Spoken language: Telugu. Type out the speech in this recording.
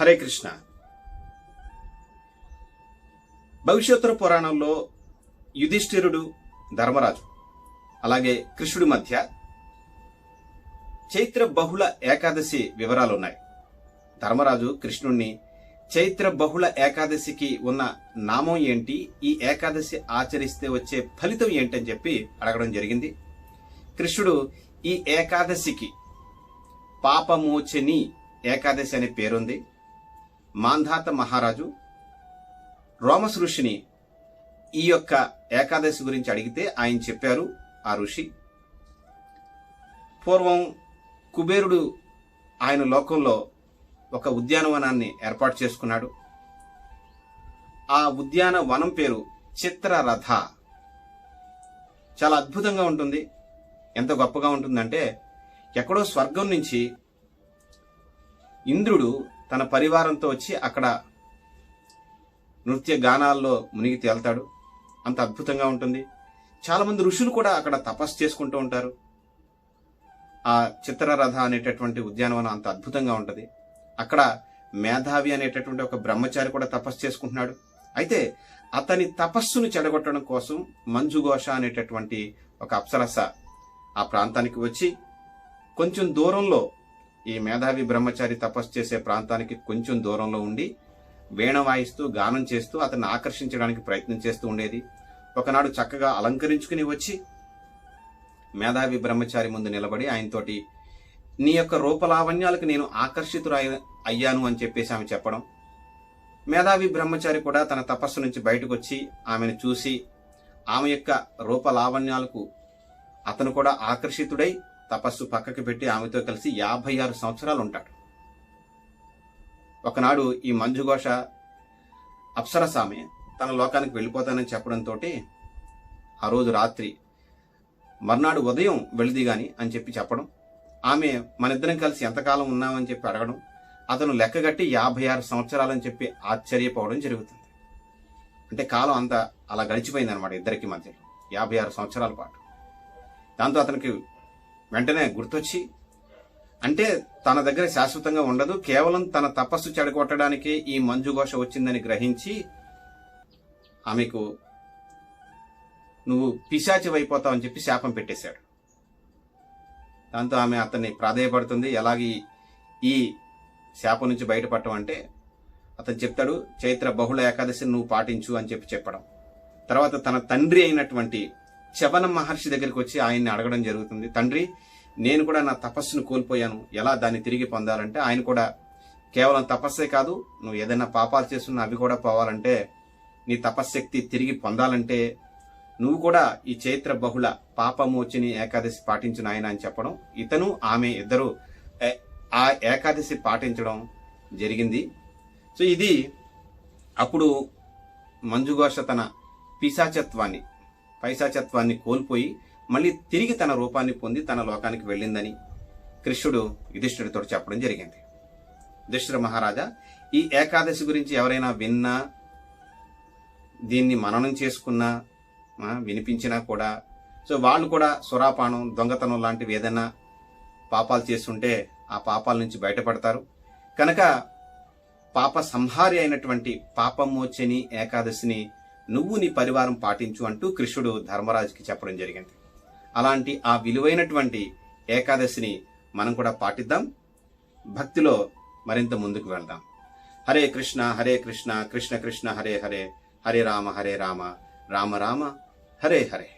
హరే కృష్ణ. భవిష్యోత్తర పురాణంలో యుధిష్ఠిరుడు ధర్మరాజు అలాగే కృష్ణుడి మధ్య చైత్ర బహుళ ఏకాదశి వివరాలు ఉన్నాయి ధర్మరాజు కృష్ణుణ్ణి చైత్ర బహుళ ఏకాదశికి ఉన్న నామం ఏంటి ఈ ఏకాదశి ఆచరిస్తే వచ్చే ఫలితం ఏంటని చెప్పి అడగడం జరిగింది. కృష్ణుడు ఈ ఏకాదశికి పాపమోచని ఏకాదశి అనే పేరుంది. మాంధాత మహారాజు రోమస్ ఋషిని ఈ యొక్క ఏకాదశి గురించి అడిగితే ఆయన చెప్పారు ఆ ఋషి పూర్వం కుబేరుడు ఆయన లోకంలో ఒక ఉద్యానవనాన్ని ఏర్పాటు చేసుకున్నాడు. ఆ ఉద్యాన వనం పేరు చిత్రరథ. చాలా అద్భుతంగా ఉంటుంది. ఎంత గొప్పగా ఉంటుందంటే ఎక్కడో స్వర్గం నుంచి ఇంద్రుడు తన పరివారంతో వచ్చి అక్కడ నృత్య గానాల్లో మునిగి తేల్తాడు. అంత అద్భుతంగా ఉంటుంది. చాలామంది ఋషులు కూడా అక్కడ తపస్సు చేసుకుంటూ ఉంటారు. ఆ చిత్రరథ అనేటటువంటి ఉద్యానవనం అంత అద్భుతంగా ఉంటుంది. అక్కడ మేధావి అనేటటువంటి ఒక బ్రహ్మచారి కూడా తపస్సు చేసుకుంటున్నాడు. అయితే అతని తపస్సును చెడగొట్టడం కోసం మంజుఘోష అనేటటువంటి ఒక అప్సరస ఆ ప్రాంతానికి వచ్చి కొంచెం దూరంలో ఈ మేధావి బ్రహ్మచారి తపస్సు చేసే ప్రాంతానికి కొంచెం దూరంలో ఉండి వీణ వాయిస్తూ గానం చేస్తూ అతన్ని ఆకర్షించడానికి ప్రయత్నం చేస్తూ ఉండేది. ఒకనాడు చక్కగా అలంకరించుకుని వచ్చి మేధావి బ్రహ్మచారి ముందు నిలబడి ఆయనతోటి నీ యొక్క రూపలావణ్యాలకు నేను ఆకర్షితుడు అయ్యాను అని చెప్పేసి ఆమె చెప్పడం. మేధావి బ్రహ్మచారి కూడా తన తపస్సు నుంచి బయటకు వచ్చి ఆమెను చూసి ఆమె యొక్క రూపలావణ్యాలకు అతను కూడా ఆకర్షితుడై తపస్సు పక్కకి పెట్టి ఆమెతో కలిసి యాభై ఆరు సంవత్సరాలు ఉంటాడు ఒకనాడు ఈ మంజుఘోష అప్సరసామె తన లోకానికి వెళ్ళిపోతానని చెప్పడంతో ఆ రోజు రాత్రి మర్నాడు ఉదయం వెళిది గాని అని చెప్పి చెప్పడం ఆమె మనిద్దరం కలిసి ఎంతకాలం ఉన్నామని చెప్పి అడగడం అతను లెక్కగట్టి యాభై ఆరు సంవత్సరాలని చెప్పి ఆశ్చర్యపోవడం జరుగుతుంది. అంటే కాలం అంతా అలా గడిచిపోయింది అనమాట ఇద్దరికి మధ్యలో యాభై ఆరు సంవత్సరాల పాటు. దాంతో అతనికి వెంటనే గుర్తొచ్చి అంటే తన దగ్గర శాశ్వతంగా ఉండదు కేవలం తన తపస్సు చెడగొట్టడానికే ఈ మంజుఘోష వచ్చిందని గ్రహించి ఆమెకు నువ్వు పిశాచివైపోతావు అని చెప్పి శాపం పెట్టేశాడు. దాంతో ఆమె అతన్ని ప్రాధేయపడుతుంది. ఎలాగీ ఈ శాపం నుంచి బయటపడటం అంటే అతను చెప్తాడు చైత్ర బహుళ ఏకాదశిని నువ్వు పాటించు అని చెప్పి చెప్పడం. తర్వాత తన తండ్రి అయినటువంటి శవన మహర్షి దగ్గరికి వచ్చి ఆయన్ని అడగడం జరుగుతుంది. తండ్రి నేను కూడా నా తపస్సును కోల్పోయాను. ఎలా దాన్ని తిరిగి పొందాలంటే ఆయన కూడా కేవలం తపస్సే కాదు నువ్వు ఏదైనా పాపాలు చేస్తున్నా అవి కూడా పోవాలంటే నీ తపశ్శక్తి తిరిగి పొందాలంటే నువ్వు కూడా ఈ చైత్ర బహుళ పాపమోచిని ఏకాదశి పాటించిన ఆయన అని చెప్పడం. ఇతను ఆమె ఇద్దరు ఆ ఏకాదశి పాటించడం జరిగింది. సో ఇది అప్పుడు మంజుఘోష తన పిశాచత్వాన్ని పైశాచత్వాన్ని కోల్పోయి మళ్ళీ తిరిగి తన రూపాన్ని పొంది తన లోకానికి వెళ్ళిందని కృష్ణుడు యుధిష్ఠుడితో చెప్పడం జరిగింది. యుధిష్ఠిర మహారాజా ఈ ఏకాదశి గురించి ఎవరైనా విన్నా దీన్ని మననం చేసుకున్నా వినిపించినా కూడా సో వాళ్ళు కూడా సురాపానం దొంగతనం లాంటివి ఏదైనా పాపాలు చేస్తుంటే ఆ పాపాల నుంచి బయటపడతారు. కనుక పాప సంహారి అయినటువంటి పాపమోచని ఏకాదశిని నువ్వు నీ పరివారం పాటించు అంటూ కృష్ణుడు ధర్మరాజుకి చెప్పడం జరిగింది. అలాంటి ఆ విలువైనటువంటి ఏకాదశిని మనం కూడా పాటిద్దాం. భక్తిలో మరింత ముందుకు వెళ్దాం. హరే కృష్ణ హరే కృష్ణ కృష్ణ కృష్ణ హరే హరే హరే రామ హరే రామ రామ రామ హరే హరే.